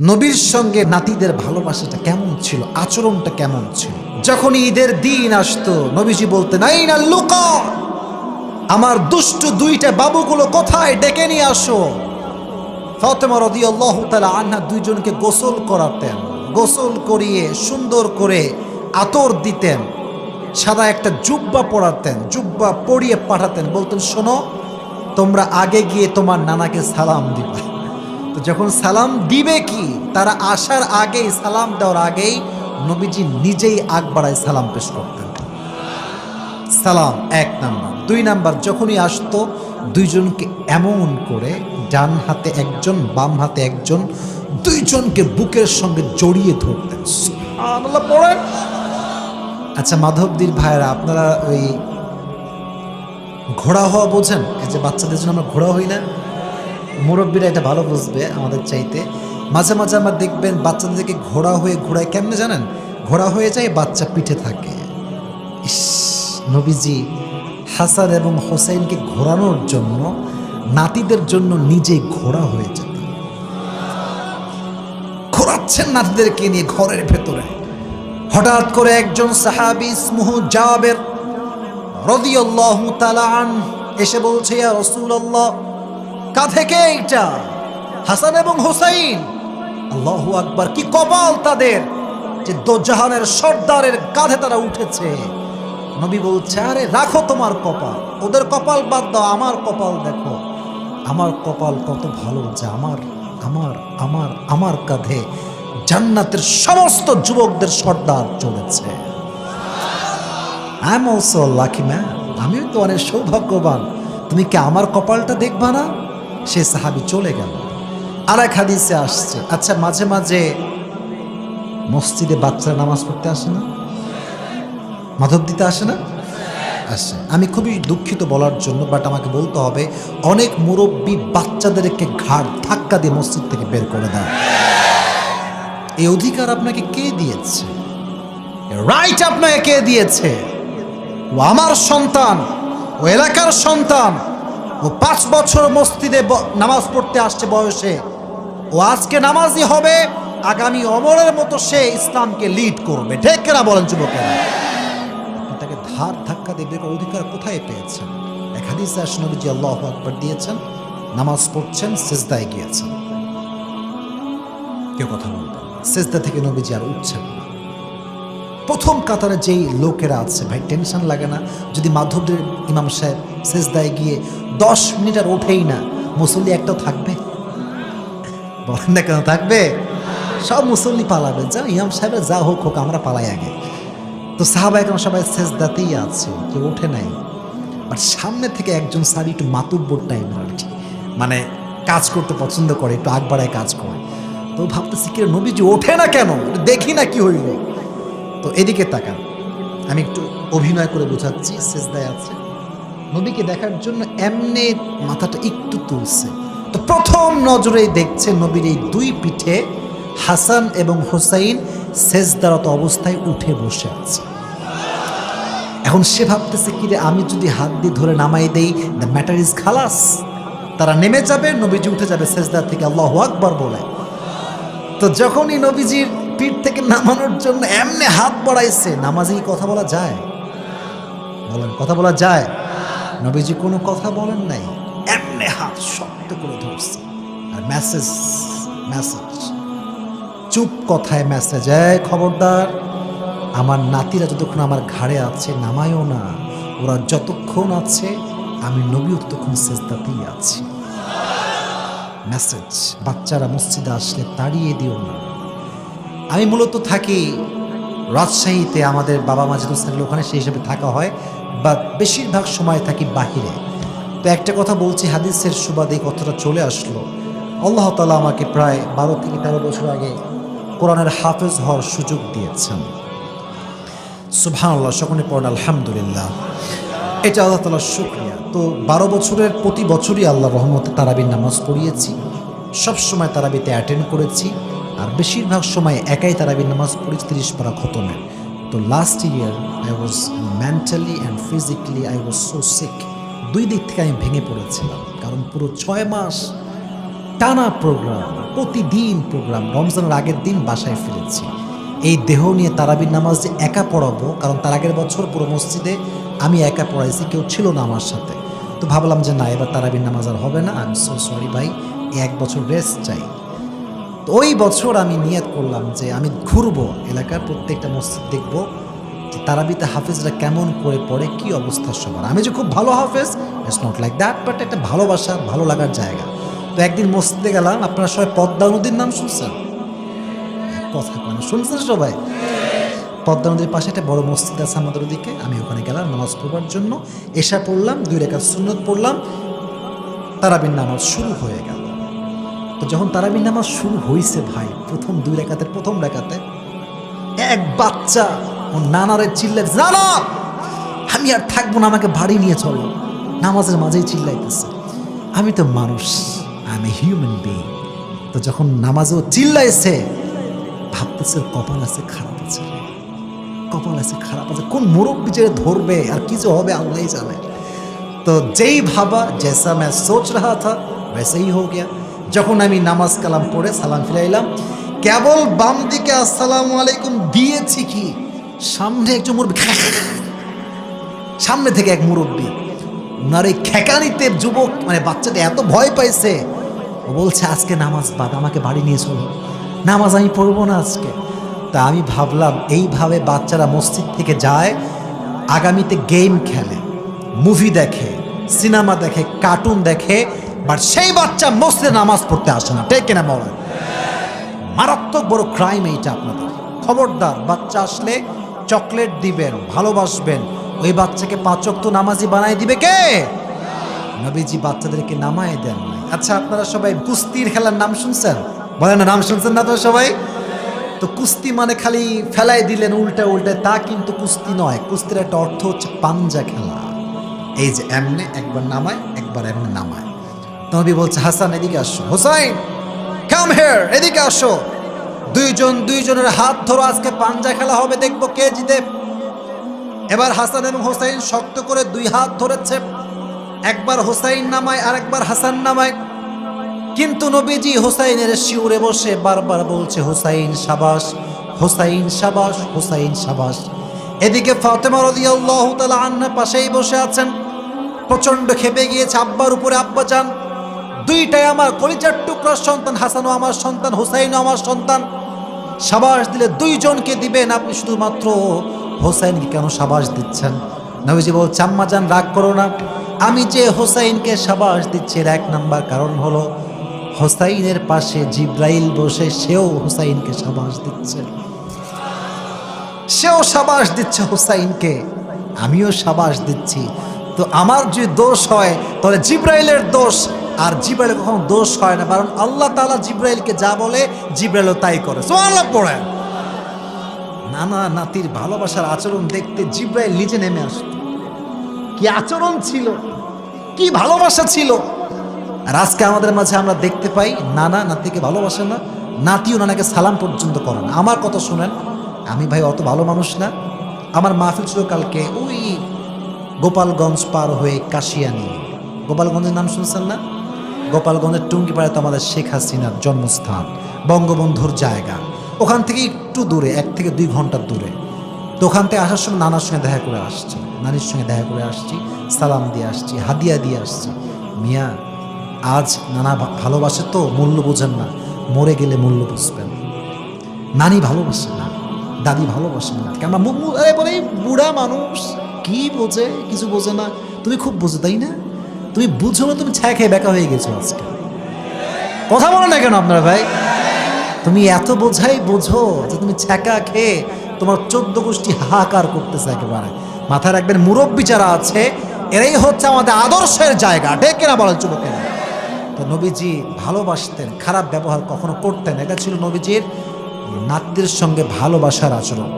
নবীর সঙ্গে নাতিদের ভালোবাসাটা কেমন ছিল? আচরণটা কেমন ছিল? যখন ঈদের দিন আসতো, নবীজি বলতেন, এই না লুকা, আমার দুষ্টু দুইটা বাবুগুলো কোথায়? ডেকে নিয়ে আসো। ফতেমা রদি আল্লাহ তালা আন্না দুইজনকে গোসল করাতেন। গোসল করিয়ে, সুন্দর করে আতর দিতেন। সাদা একটা জুব্বা পড়াতেন জুব্বা পরিয়ে পাঠাতেন। বলতেন, শোনো, তোমরা আগে গিয়ে তোমার নানাকে সালাম দিবা। তো যখন সালাম দিবে কি? তারা আসার আগেই সালাম দেওয়ার আগেই নবীজি নিজেই আগ বাড়ায় সালাম পেশ করতেন। সালাম এক নাম্বার। দুই নাম্বার, যখনই আসতো, দুইজনকে এমন করে ডান হাতে একজন, বাম হাতে একজন, দুইজনকে বুকের সঙ্গে জড়িয়ে ধরতেন। আচ্ছা মাধবদীর ভাইরা আপনারা ওই ঘোড়া হওয়া বোঝেন? এই যে বাচ্চাদের জন্য আমরা ঘোড়া হই না? মুরব্বীরা এটা ভালো বুঝবে আমাদের চাইতে। মাঝে মাঝে আমরা দেখবেন বাচ্চাদেরকে ঘোড়া হয়ে ঘোড়ায় কেমনে জানেন? ঘোড়া হয়ে যায় বাচ্চা পিঠে থাকে। ইস, নবীজি হাসান এবং হোসেনকে ঘোরানোর জন্য নাতিদের জন্য নিজেই ঘোড়া হয়ে যেত। ঘোরাচ্ছেন নাতিদেরকে নিয়ে ঘরের ভেতরে। হঠাৎ করে একজন সাহাবি স্মুহ জাবের রদিয়াল্লাহু তাআলা আন এসে বলছে, ইয়া রাসূলুল্লাহ কা থেকে এইটা। হাসান এবং হুসাইন, আল্লাহু আকবার, কি কপাল তাদের যে দোজাহানের সর্দারের কাঁধে তারা উঠেছে। নবী বলছে, আরে, রাখো তোমার কপাল। ওদের কপাল বাদ দাও, আমার কপাল দেখো। আমার কপাল কত ভালো যে আমার আমার আমার আমার কাঁধে জান্নাতের সমস্ত যুবকদের সর্দার চলেছে। আই আমিও তো অনেক সৌভাগ্যবান। তুমি কি আমার কপালটা দেখবা না? সে সাহাবি চলে গেল। আর এক হাদিসে আসছে আচ্ছা মাঝে মাঝে মসজিদে বাচ্চারা নামাজ পড়তে আসে না? মাধব দিতে আসে না? আসে। আমি খুবই দুঃখিত বলার জন্য বাট আমাকে বলতে হবে, অনেক মুরব্বী বাচ্চাদেরকে ঘাড় ধাক্কা দিয়ে মসজিদ থেকে বের করে দেয়। এই অধিকার আপনাকে কে দিয়েছে? রাইট আপনাকে কে দিয়েছে? ও আমার সন্তান, ও এলাকার সন্তান ও পাঁচ বছর মসজিদে নামাজ পড়তে আসছে বয়সে। ও আজকে নামাজি হবে, আগামী অমরের মতো সে ইসলামকে লিড করবে। কেনা বলেন যুবকেরা? তাকে ধার ধাক্কা করার অধিকার কোথায় পেয়েছেন? এক হাদিসে আসে নবীজি আল্লাহ আকবার দিয়েছেন, নামাজ পড়ছেন, সেজদায় গিয়েছেন। কেউ কথা বলবেন। সেজদা থেকে নবীজি আর উঠছেন না। প্রথম কাতারে যেই লোকেরা আছে, ভাই টেনশন লাগে না। যদি মাধবদের ইমাম সাহেব সেজদায় গিয়ে দশ মিনিট আর ওঠেই না। মুসল্লি একটাও থাকবে? বলেন না কেন থাকবে? সব মুসল্লি পালাবে। যা ইমাম সাহেবের যা হোক হোক আমরা পালাই আগে। তো সাহাবা এখন সবাই সেজদাতেই আছে কেউ ওঠে নাই। বাট সামনে থেকে একজন স্যার একটু মাতুব্বর টাইপের আর কি। মানে কাজ করতে পছন্দ করে একটু আগ বাড়ায় কাজ করে। তো ভাবতেছি কি রে, নবীজি ওঠে না কেন? দেখি না কি হইল। তো এদিকে তাকান। আমি একটু অভিনয় করে বোঝাচ্ছি সেজদায় আছে। নবীকে দেখার জন্য এমনি মাথাটা একটু তুলছে। তো প্রথম নজরেই দেখছে নবীর এই দুই পিঠে হাসান এবং হোসাইন সেজদারত অবস্থায় উঠে বসে আছে। এখন সে ভাবতেছে, কি রে, আমি যদি হাত দিয়ে ধরে নামাই দেই দ্য ম্যাটার ইজ খালাস। তারা নেমে যাবে, নবীজি উঠে যাবে সেজদার থেকে, আল্লাহ আকবর বলে। তো যখনই নবীজির পিঠ থেকে নামানোর জন্য এমনি হাত বাড়াইছে নামাজে কি কথা বলা যায়। বলেন, কথা বলা যায়। নবীজি কোনো কথা বলেন নাই। এমনি হাত শক্ত করে ধরছে। আর মেসেজ মেসেজ চুপ কথায় মেসেজ এই খবরদার, আমার নাতিরা যতক্ষণ আমার ঘাড়ে আছে, নামায়ও না। ওরা যতক্ষণ আছে, আমি নবীও ততক্ষণ সেজদাতেই আছি। মেসেজ বাচ্চারা মসজিদে আসলে তাড়িয়ে দিও না। আমি মূলত থাকি রাজশাহীতে, আমাদের বাবা মাজিদ হোসেনের ওখানে সেই হিসেবে থাকা হয়। বা বেশিরভাগ সময় থাকি বাহিরে। তো একটা কথা বলছি, হাদিসের সুবাদে কথাটা চলে আসলো। আল্লাহ তালা আমাকে প্রায় বারো থেকে তেরো বছর আগে কোরআনের হাফেজ হওয়ার সুযোগ দিয়েছেন। সুবহান আল্লাহ সকলে পড়েন, আলহামদুলিল্লাহ। এটা আল্লাহ তালার শুক্রিয়া। তো বারো বছরের প্রতি বছরই আল্লাহ রহমতে তারাবির নামাজ পড়িয়েছি। সব সময় তারাবিতে অ্যাটেন্ড করেছি। আর বেশিরভাগ সময় একাই তারাবির নামাজ পড়েছি তিরিশ পারা খতমের তো last year I was mentally and physically I was so sick দুই দিক থেকে আমি ভেঙে পড়েছিলাম। কারণ পুরো ছয় মাস টানা প্রোগ্রাম প্রতিদিন প্রোগ্রাম রমজানের আগের দিন বাসায় ফিরেছি। এই দেহ নিয়ে তারাবির নামাজ যে একা পড়াবো, কারণ তার আগের বছর পুরো মসজিদে আমি একা পড়াইছি, কেউ ছিল না আমার সাথে। তো ভাবলাম যে না, এবার তারাবির নামাজ আর হবে না। আমি সো সরি ভাই এক বছর রেস্ট চাই। তো ওই বছর আমি নিয়ত করলাম যে আমি ঘুরবো এলাকার প্রত্যেকটা মসজিদ দেখব যে তারাবিতে হাফেজরা কেমন করে পড়ে, কি অবস্থা সবার। আমি যে খুব ভালো হাফেজ it's not like that but একটা ভালোবাসা ভালো লাগার জায়গা। তো একদিন মসজিদে গেলাম, আপনারা সবাই পদ্মা নদীর নাম শুনছেন? কথা কেন শুনছেন সবাই? পদ্মা নদীর পাশে একটা বড় মসজিদ আছে আমাদের ওদিকে, আমি ওখানে গেলাম নামাজ পড়বার জন্য। এসা পড়লাম, দুই রেখা সুন্নত পড়লাম, তারাবির নামাজ শুরু হয়ে গেল। তো যখন তারাবির নামাজ শুরু হয়েছে ভাই, প্রথম দুই রেখাতে, প্রথম রেখাতে, এক বাচ্চা ও নানারে চিল্লে নানা আমি আর থাকব না, আমাকে বাড়ি নিয়ে চলো। নামাজের মাঝেই চিল্লাইতেছে, আমি তো মানুষ আমি হিউম্যান বিং তো যখন নামাজও চিল্লাইছে, ভাবতেছে কপাল আছে, খারাপ আছে। কপাল আছে, খারাপ আছে। কোন মুরব্বী যে ধরবে, আর কি যে হবে আল্লাহ জানে। তো যেই ভাবা জেসা মে সোচ রা থা वैसे ही যখন আমি নামাজ কালাম পড়ে সালাম ফিরাইলাম কেবল বাম দিকে আসসালামু আলাইকুম দিয়েছি কি? সামনে একজন মুরব্বী, সামনে থেকে এক মুরব্বী। এই খেকানিতে যুবক মানে বাচ্চাটা এত ভয় পাইছে। ও বলছে, আজকে নামাজ বাদ, আমাকে বাড়ি নিয়ে চলো। নামাজ আমি পড়ব না আজকে। তা আমি ভাবলাম, এইভাবে বাচ্চারা মসজিদ থেকে যায়, আগামীতে গেম খেলে, মুভি দেখে, সিনেমা দেখে, কার্টুন দেখে বাট সেই বাচ্চা মসজিদে নামাজ পড়তে আসে না। টেকে না বলেন মারাত্মক বড় ক্রাইম এইটা আপনাদের। খবরদার, বাচ্চা আসলে চকলেট দিবেন, ভালোবাসবেন। ওই বাচ্চাকে পাচক তো নামাজি বানাই দিবে কে? নবীজি বাচ্চাদেরকে নামায় দেন। আচ্ছা আপনারা সবাই কুস্তির খেলার নাম শুনছেন? বলেন না, নাম শুনছেন না আপনারা সবাই? তো কুস্তি মানে খালি ফেলাই দিলেন উল্টা উল্টে, তা কিন্তু কুস্তি নয়। কুস্তির একটা অর্থ হচ্ছে পাঞ্জা খেলা। এই যে এমনে একবার নামায়, একবার এমনে নামায়। নবী বলছে, হাসান, এদিকে আসো। হোসাইন কাম হেয়ার এদিকে আসো। দুইজন, দুইজনের হাত ধরো, আজকে পাঞ্জা খেলা হবে, দেখব কে জিতে। এবার হাসান এবং হোসাইন শক্ত করে দুই হাত ধরেছে। একবার হোসাইন নামায় আর একবার হাসান নামায়। কিন্তু নবীজি হোসাইনের শিউরে বসে বারবার বলছে, হোসাইন সাবাস হোসাইন সাবাস হোসাইন সাবাস। এদিকে ফাতেমা রাদিয়াল্লাহু তাআলা আন্না পাশেই বসে আছেন। প্রচণ্ড খেপে গিয়েছে আব্বার উপরে আব্বা যান। দুইটাই আমার কলিজার টুকরার সন্তান, হাসানও আমার সন্তান, হোসাইনও আমার সন্তান। সাবাস দিলে দুইজনকে দিবেন আপনি শুধুমাত্র হোসাইনকে কেন সাবাস দিচ্ছেন? নবীজি বল আম্মা যান, রাগ করো না। আমি যে হোসাইনকে সাবাস দিচ্ছি এর এক নাম্বার কারণ হলো, হোসাইনের পাশে জিব্রাইল বসে সেও হোসাইনকে সাবাস দিচ্ছে। সেও সাবাস দিচ্ছে হোসাইনকে, আমিও সাবাস দিচ্ছি। তো আমার যদি দোষ হয়, তাহলে জিব্রাইলের দোষ আর জিব্রাইল কখনো দোষ হয় না, কারণ আল্লাহ তাআলা জিব্রাইলকে যা বলে, জিব্রাইলও তাই করে। সোয়াল্লাহ পড়েন। নানা নাতির ভালোবাসার আচরণ দেখতে জিব্রাইল নিচে নেমে আসতো। কি আচরণ ছিল, কি ভালোবাসা ছিল। আর আজকে আমাদের মাঝে আমরা দেখতে পাই, নানা নাতিকে ভালোবাসে না, নাতিও নানাকে সালাম পর্যন্ত করে না। আমার কথা শোনেন, আমি ভাই অত ভালো মানুষ না। আমার মাহফিল ছিল কালকে ওই গোপালগঞ্জ পার হয়ে কাশিয়ানি। গোপালগঞ্জের নাম শুনছেন না? গোপালগঞ্জের টুঙ্গিপাড়ায় তো আমাদের শেখ হাসিনার জন্মস্থান, বঙ্গবন্ধুর জায়গা। ওখান থেকে একটু দূরে, এক থেকে দুই ঘণ্টার দূরে। তো ওখান থেকে আসার সময় নানার সঙ্গে দেখা করে আসছি, নানির সঙ্গে দেখা করে আসছি, সালাম দিয়ে আসছি, হাদিয়া দিয়ে আসছি। মিয়া, আজ নানা ভালোবাসে তো, মূল্য বোঝেন না, মরে গেলে মূল্য বুঝবেন। নানি ভালোবাসে না, দাদি ভালোবাসে না। এই বুড়া মানুষ, কি বোঝে, কিছু বোঝে না। তুমি খুব বোঝো, তাই না? তুমি বুঝো না, তুমি ছায়া খেয়ে বেকা হয়ে গেছো আজকে। কথা বলো না কেন আপনারা ভাই? তুমি এত বোঝাই বোঝো যে তুমি ছ্যাঁকা খেয়ে তোমার চোদ্দ গোষ্ঠী হাহাকার করতেছে একেবারে। মাথায় রাখবেন, মুরব্বী যারা আছে, এরাই হচ্ছে আমাদের আদর্শের জায়গা। ডেকে না বলেন যুবকেরা? তো নবীজি ভালোবাসতেন, খারাপ ব্যবহার কখনো করতেন এটা ছিল নবীজির নাতিদের সঙ্গে ভালোবাসার আচরণ।